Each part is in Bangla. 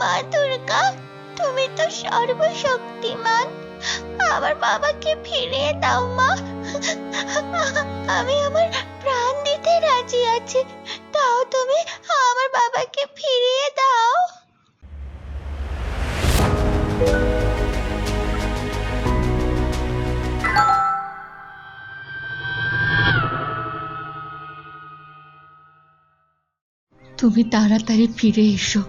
মা দুর্গা, তুমি তো সর্বশক্তিমান। আমার বাবাকে ফিরিয়ে দাও মা। আমি আমার প্রাণ দিতে রাজি আছি। তাও তুমি আমার বাবাকে ফিরিয়ে দাও। তুমি তাড়াতাড়ি ফিরে এসো।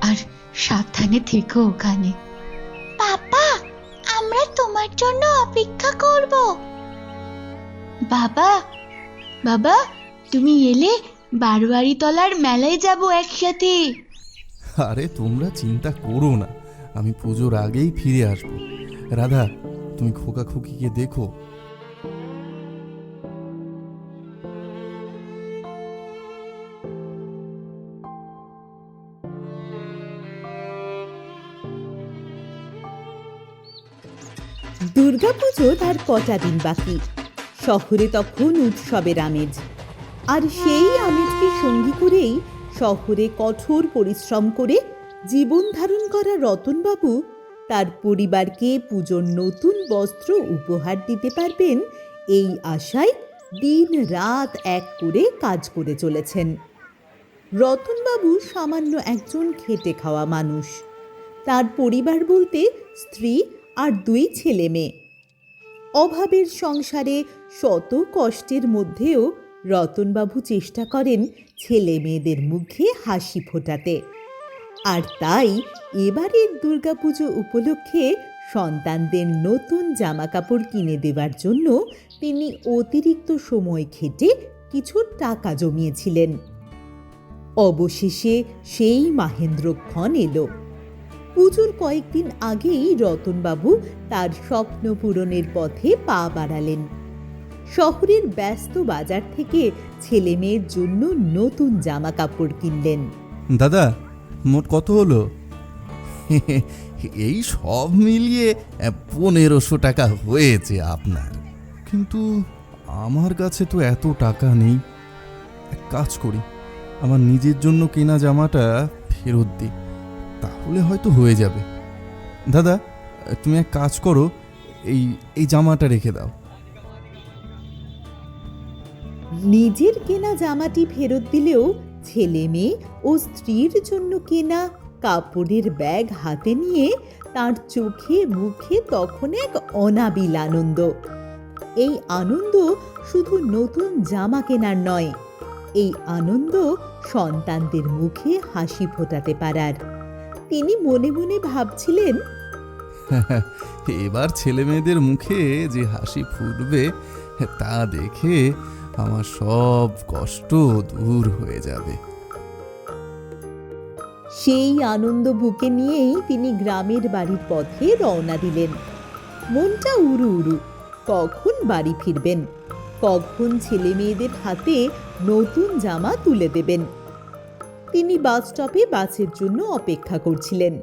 আর সাবধানে থেকো ওখানে। বাবা আমরা তোমার জন্য অপেক্ষা করব। বাবা বাবা তুমি এলে বারোয়ারি তলার মেলায় যাব একসাথে। আরে তোমরা চিন্তা করো না। আমি পুজোর আগেই ফিরে আসব। রাধা তুমি খোকা খুকিকে দেখো। দুর্গাপুজো তার কটা দিন বাকি। শহরে তখন উৎসবের আমেজ। আর সেই আমেজকে সঙ্গী করেই শহরে কঠোর পরিশ্রম করে জীবন ধারণ করা রতনবাবু তার পরিবারকে পুজোর নতুন বস্ত্র উপহার দিতে পারবেন এই আশায় দিন রাত এক করে কাজ করে চলেছেন। রতনবাবু সামান্য একজন খেটে খাওয়া মানুষ। তার পরিবার বলতে স্ত্রী আর দুই ছেলে মেয়ে। অভাবের সংসারে শত কষ্টের মধ্যেও রতনবাবু চেষ্টা করেন ছেলে মেয়েদের মুখে হাসি ফোটাতে। আর তাই এবারের দুর্গাপুজো উপলক্ষে সন্তানদের নতুন জামা কাপড় কিনে দেওয়ার জন্য তিনি অতিরিক্ত সময় খেটে কিছু টাকা জমিয়েছিলেন। অবশেষে সেই মাহেন্দ্রক্ষণ এলো। পুজোর কয়েকদিন আগেই রতনবাবু তার স্বপ্ন পূরণের পথে পা বাড়ালেন। শহরের ব্যস্ত বাজার থেকে ছেলে মেয়ের জন্য নতুন জামা কাপড় কিনলেন। দাদা, মোট কত হলো? এই সব মিলিয়ে পনেরোশো টাকা হয়েছে আপনার। কিন্তু আমার কাছে তো এত টাকা নেই। এক কাজ করি, আমার নিজের জন্য কেনা জামাটা ফেরত দিই। তাহলে হয়তো হয়ে যাবে। দাদা, তুমি এক কাজ করো, এই এই জামাটা রেখে দাও। নিজের কেনা জামাটি ফেরত দিলেও ছেলে মেয়ে ও স্ত্রীর জন্য কেনা কাপড়ের ব্যাগ হাতে নিয়ে তার চোখে মুখে তখন এক অনাবিল আনন্দ। এই আনন্দ শুধু নতুন জামা কেনার নয়, এই আনন্দ সন্তানদের মুখে হাসি ফোটাতে পারার। তিনি মনে মনে ভাবছিলেন এবার ছেলে মেয়েদের মুখে যে হাসি ফুটবে তা দেখে আমার সব কষ্ট দূর হয়ে যাবে। সেই আনন্দ বুকে নিয়েই তিনি গ্রামের বাড়ির পথে রওনা দিলেন। মনটা উড়ু উড়ু কখন বাড়ি ফিরবেন? কখন ছেলে মেয়েদের হাতে নতুন জামা তুলে দেবেন? তিনি বাস স্টপে বাসের জন্য অপেক্ষা করছিলেন।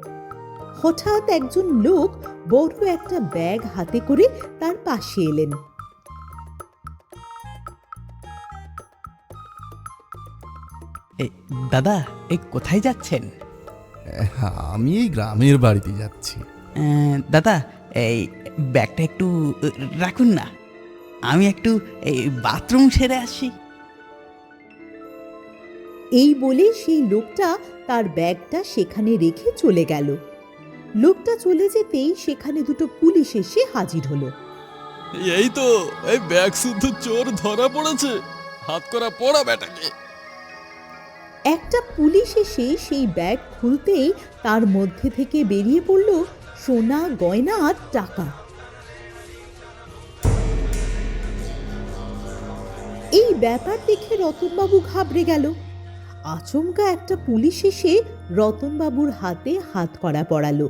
হঠাৎ একজন লোক বড় একটা ব্যাগ হাতে করে তার পাশে এলেন। এই দাদা এই কোথায় যাচ্ছেন? আমি এই গ্রামের বাড়িতে যাচ্ছি। দাদা এই ব্যাগটা একটু রাখুন না। আমি একটু এই বাথরুম সেরে আসি। এই বলে সেই লোকটা তার ব্যাগটা সেখানে রেখে চলে গেল। লোকটা চলে যেতেই সেখানে দুটো পুলিশ এসে হাজির হলো। এই তো এই ব্যাগ শুদ্ধ চোর ধরা পড়েছে। হাত করা পড়া বেটাকে একটা পুলিশ এসে সেই ব্যাগ খুলতেই তার মধ্যে থেকে বেরিয়ে পড়ল সোনা গয়না আর টাকা। এই ব্যাপার দেখে রতনবাবু ঘাবড়ে গেল। আচমকা একটা পুলিশ এসে রতনবাবুর হাতে হাত করা পড়ালো।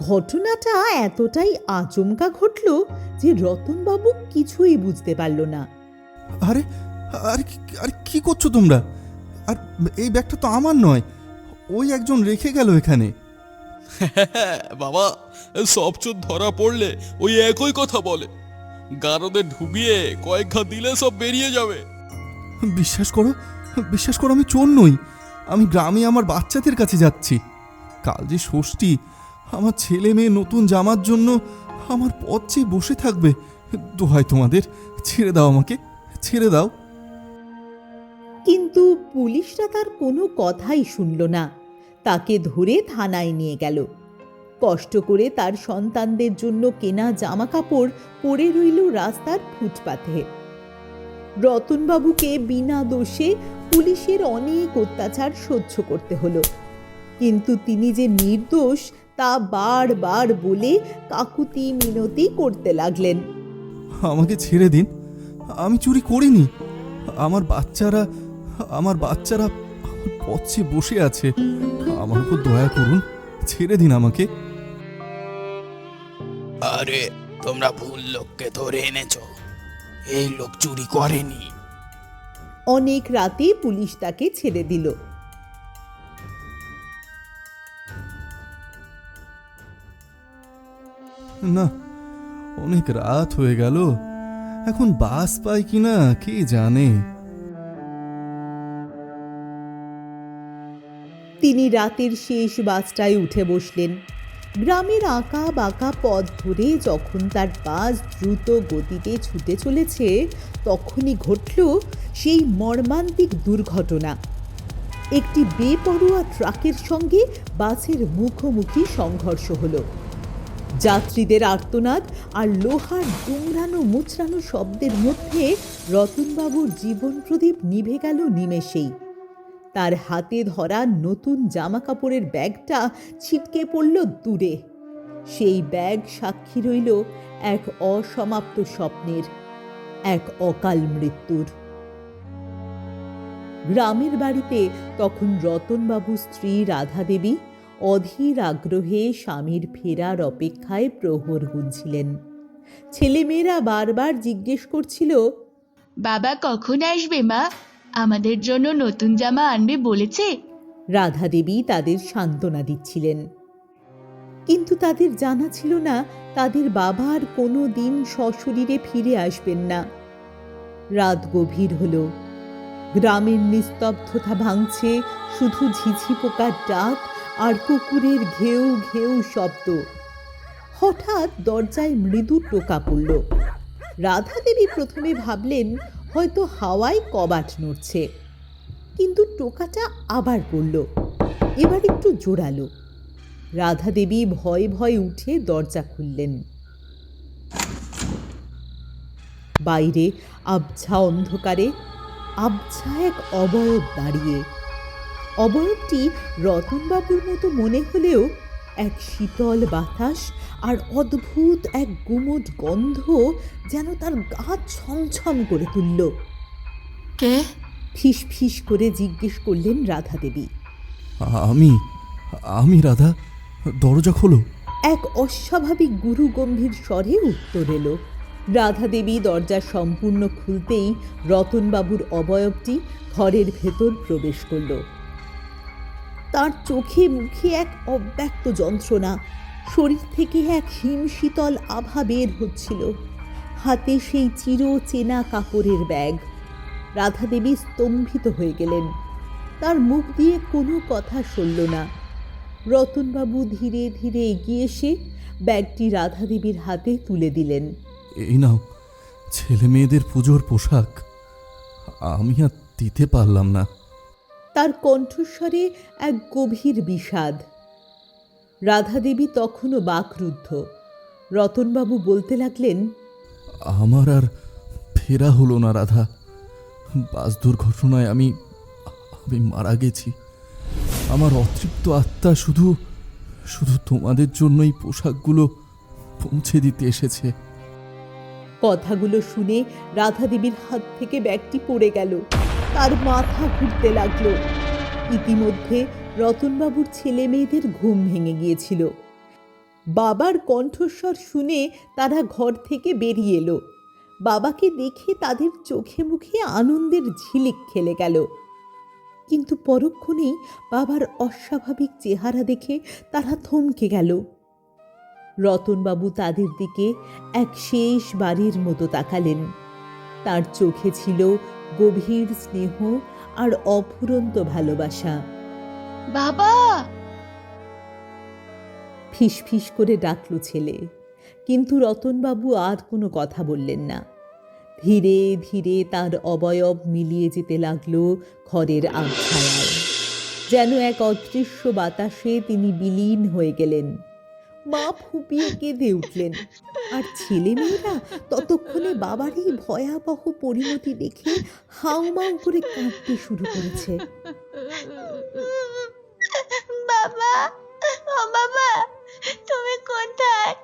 ঘটনাটা এতটাই আচমকা ঘটল যে রতনবাবু কিছুই বুঝতে পারল না। আরে আর আর কি করছ তোমরা? আর এই ব্যাগটা তো আমার নয় ওই একজন রেখে গেল এখানে। বাবা সব চোর ধরা পড়লে ওই একই কথা বলে। গারদে ঢুবিয়ে কয়েক ঘা দিলে সব বেরিয়ে যাবে। বিশ্বাস করো বিশ্বাস করো, আমি চোর নই। আমি গ্রামে আমার বাচ্চাদের কাছে যাচ্ছি। কাল যে ষষ্ঠী, আমার ছেলে মেয়ে নতুন জামার জন্য আমার পথ চেয়ে বসে থাকবে। দোহাই তোমাদের, ছেড়ে দাও আমাকে, ছেড়ে দাও। কিন্তু পুলিশরা তার কোনো কথাই শুনল না। তাকে ধরে থানায় নিয়ে গেল। কষ্ট করে তার সন্তানদের জন্য কেনা জামা কাপড় পরে রইল রাস্তার ফুটপাথে রতনবাবুকে বিনা দোষে পুলিশের অনেক অত্যাচার সহ্য করতে হলো। কিন্তু তিনি যে নির্দোষ তা বারবার বলে কাকুতি মিনতি করতে লাগলেন। আমাকে ছেড়ে দিন। আমি চুরি করিনি। আমার বাচ্চারা আমার বাচ্চারা আমার পথ বসে আছে। আমার উপর দয়া করুন ছেড়ে দিন আমাকে। আরে তোমরা ভুল লোককে ধরে এনেছো। এই লোক চুরি করেনি। অনেক রাতে পুলিশ তাকে ছেড়ে দিল। না অনেক রাত হয়ে গেল। এখন বাস পাই কিনা কে জানে? তিনি রাতের শেষ বাসটায় উঠে বসলেন। গ্রামের আঁকা বাঁকা পথ ধরে যখন তার বাস দ্রুত গতিতে ছুটে চলেছে, তখনই ঘটল সেই মর্মান্তিক দুর্ঘটনা। একটি বেপরোয়া ট্রাকের সঙ্গে বাসের মুখোমুখি সংঘর্ষ হলো। যাত্রীদের আর্তনাদ আর লোহার দুমড়ানো মুচড়ানো শব্দের মধ্যে রতনবাবুর জীবন প্রদীপ নিভে গেল নিমেষেই। তার হাতে ধরা নতুন জামা কাপড়ের ব্যাগটা ছিটকে পড়ল দূরে। সেই ব্যাগ সাক্ষী রইল এক অসমাপ্ত স্বপ্নের, এক অকাল মৃত্যুর। গ্রামের বাড়িতে তখন রতনবাবু স্ত্রী রাধা দেবী অধীর আগ্রহে স্বামীর ফেরার অপেক্ষায় প্রহর গুনছিলেন। ছেলেমেয়েরা বারবার জিজ্ঞেস করছিল, বাবা কখন আসবে মা? আমাদের জন্য নতুন জামা আনবে বলেছে। রাধা দেবী তাদের সান্ত্বনা দিচ্ছিলেন। কিন্তু তাদের জানা ছিল না তাদের বাবার কোনো দিন সশরীরে ফিরে আসবেন না। রাত গভীর হল। গ্রামের নিস্তব্ধতা ভাঙছে, শুধু ঝিঝি পোকার ডাক আর কুকুরের ঘেউ ঘেউ শব্দ। হঠাৎ দরজায় মৃদু টোকা পড়ল। রাধা দেবী প্রথমে ভাবলেন হয়তো হাওয়ায় কবাট নড়ছে। কিন্তু টোকাটা আবার পড়ল। এবার একটু জোরালো। রাধা দেবী ভয়ে ভয়ে উঠে দরজা খুললেন। বাইরে আবছা অন্ধকারে, আবছা এক অবয়ব দাঁড়িয়ে। অবয়বটি রতনবাবুর মতো মনে হলেও এক শীতল বাতাস আর অদ্ভুত এক গুমট গন্ধ যেন তার গা ছমছম করে তুলল। কে? ফিস ফিস করে জিজ্ঞেস করলেন রাধা দেবী। আমি আমি রাধা দরজা খোলো। এক অস্বাভাবিক গুরু গম্ভীর স্বরে উত্তর এলো। রাধা দেবী দরজা সম্পূর্ণ খুলতেই রতনবাবুর অবয়বটি ঘরের ভেতর প্রবেশ করল। তার চোখে মুখে এক অব্যক্ত যন্ত্রণা। শরীর থেকে এক হিমশীতল আভা বের হচ্ছিল। হাতে সেই চির চেনা কাপড়ের ব্যাগ। রাধা দেবী স্তম্ভিত হয়ে গেলেন। তার মুখ দিয়ে কোনো কথা শুনল না। রতনবাবু ধীরে ধীরে এগিয়ে এসে ব্যাগটি রাধা দেবীর হাতে তুলে দিলেন। এই নাও ছেলে মেয়েদের পুজোর পোশাক। আমি আর দিতে পারলাম না। তার কণ্ঠস্বরে এক গভীর বিষাদ। রাধা দেবী তখনও বাকরুদ্ধ। রতনবাবু বলতে লাগলেন আমার আর ফেরা হলো না রাধা। বাস দুর্ঘটনায় আমি আমি মারা গেছি। আমার অতৃপ্ত আত্মা শুধু শুধু তোমাদের জন্যই পোশাকগুলো পৌঁছে দিতে এসেছে। কথাগুলো শুনে রাধা দেবীর হাত থেকে ব্যাগটি পড়ে গেল। তার মাথা ঘুরতে লাগল। ইতিমধ্যে রতনবাবুর ছেলে মেয়েদের ঘুম ভেঙে গিয়েছিল। বাবার কণ্ঠস্বর শুনে তারা ঘর থেকে বেরিয়ে এলো। বাবাকে দেখে তাদের চোখে মুখে আনন্দের ঝিলিক খেলে গেল। কিন্তু পরক্ষণেই বাবার অস্বাভাবিক চেহারা দেখে তারা থমকে গেল। রতনবাবু তাদের দিকে এক শেষ বাড়ির মতো তাকালেন। তার চোখে ছিল গভীর স্নেহ আর অফুরন্ত ভালোবাসা। বাবা! ফিসফিস করে ডাকল ছেলে কিন্তু রতনবাবু আর কোনো কথা বললেন না। ধীরে ধীরে তার অবয়ব মিলিয়ে যেতে লাগল ঘরের আবছায়ায় যেন এক অদৃশ্য বাতাসে তিনি বিলীন হয়ে গেলেন। মা ফুপিয়ে কেঁদে উঠলেন। আর ছেলে মেয়েরা ততক্ষণে বাবার এই ভয়াবহ পরিণতি দেখে হাউমাউ করে কাঁদতে শুরু করেছে। বাবা বাবা, তুমি কোথায়?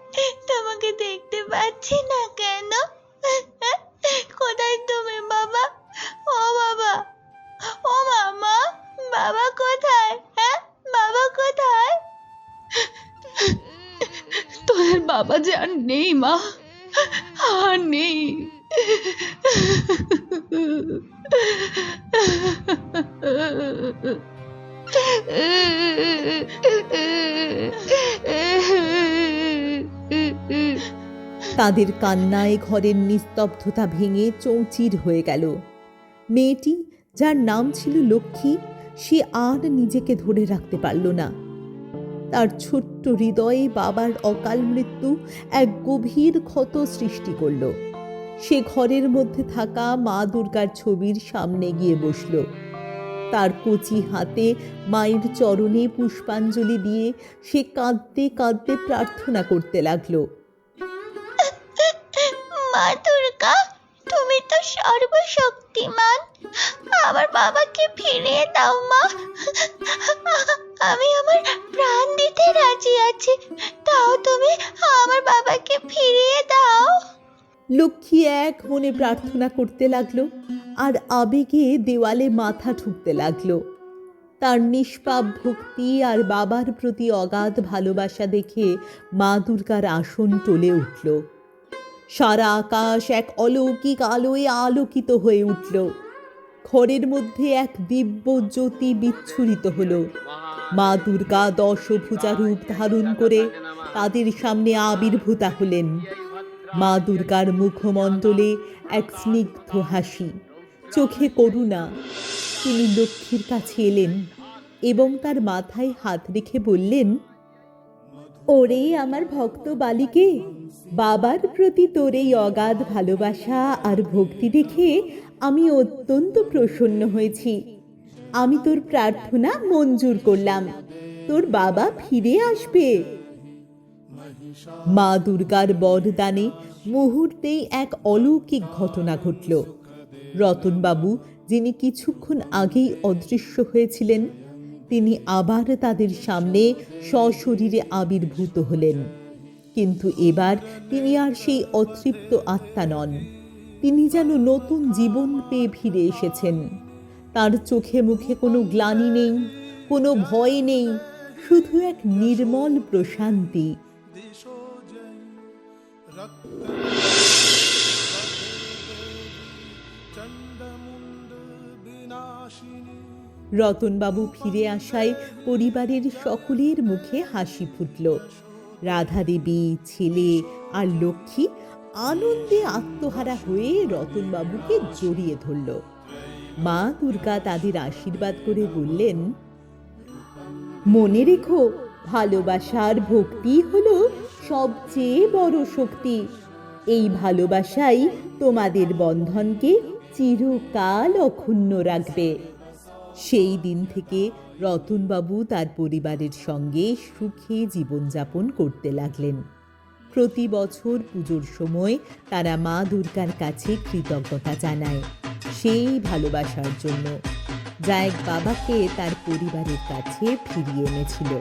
তোমাকে দেখতে পাচ্ছি না কেন? বাবা যে আর নেই, মা। আর নেই। তাদের কান্নায় ঘরের নিস্তব্ধতা ভেঙে চৌচির হয়ে গেল। মেয়েটি, যার নাম ছিল লক্ষ্মী, সে আর নিজেকে ধরে রাখতে পারল না। তার ছোট্ট হৃদয়ে বাবার অকাল মৃত্যু এক গভীর ক্ষত সৃষ্টি করল। সে ঘরের মধ্যে থাকা মা দুর্গার ছবির সামনে গিয়ে বসল। তার কচি হাতে মায়ের চরণে পুষ্পাঞ্জলি দিয়ে সে কাঁদতে কাঁদতে প্রার্থনা করতে লাগল। মা তুমি তো সর্বশক্তিমান। আমার বাবাকে ফিরিয়ে দাও, মা। আমি আমার প্রাণ দিতে রাজি আছি। তাও তুমি আমার বাবাকে ফিরিয়ে দাও। লক্ষ্মী এক মনে প্রার্থনা করতে লাগল আর আবেগে দেওয়ালে মাথা ঠুকতে লাগল। তার নিষ্পাপ ভক্তি আর বাবার প্রতি অগাধ ভালোবাসা দেখে মা দুর্গার আসন টলে উঠল। সারা আকাশ এক অলৌকিক আলোয় আলোকিত হয়ে উঠল। ঘরের মধ্যে এক দিব্য জ্যোতি বিচ্ছুরিত হলো। মা দুর্গা দশভুজা রূপ ধারণ করে তাদের সামনে আবির্ভূতা হলেন। মা দুর্গার মুখমণ্ডলে এক স্নিগ্ধ হাসি, চোখে করুণা। তিনি লক্ষ্মীর কাছে এলেন এবং তার মাথায় হাত রেখে বললেন ওরে আমার ভক্ত বালিকে, বাবার প্রতি তোর এই অগাধ ভালোবাসা আর ভক্তি দেখে আমি অত্যন্ত প্রসন্ন হয়েছি। আমি তোর প্রার্থনা মঞ্জুর করলাম। তোর বাবা ফিরে আসবে। মা দুর্গার বরদানে মুহূর্তেই এক অলৌকিক ঘটনা ঘটল। রতনবাবু, যিনি কিছুক্ষণ আগেই অদৃশ্য হয়েছিলেন তিনি আবার তাদের সামনে সশরীরে আবির্ভূত হলেন। কিন্তু এবার তিনি আর সেই অতৃপ্ত আত্মা নন। তিনি যেন নতুন জীবন পেয়ে ফিরে এসেছেন। তার চোখে মুখে কোনো গ্লানি নেই, কোনো ভয় নেই, শুধু এক নির্মল প্রশান্তি। রতনবাবু ফিরে আসায় পরিবারের সকলের মুখে হাসি ফুটল। রাধা দেবী ছেলে আর লক্ষ্মী আনন্দে আত্মহারা হয়ে রতনবাবুকে জড়িয়ে ধরল। মা দুর্গা তাদের আশীর্বাদ করে বললেন, মনে রেখো, ভালোবাসার ভক্তি হলো সবচেয়ে বড় শক্তি। এই ভালোবাসাই তোমাদের বন্ধনকে চিরকাল অক্ষুণ্ণ রাখবে। সেই দিন থেকে রতনবাবু তার পরিবারের সঙ্গে সুখে জীবনযাপন করতে লাগলেন। প্রতি বছর পুজোর সময় তারা মা দুর্গার কাছে কৃতজ্ঞতা জানায় সেই ভালোবাসার জন্য। যা এক বাবাকে তার পরিবারের কাছে ফিরিয়ে এনেছিল।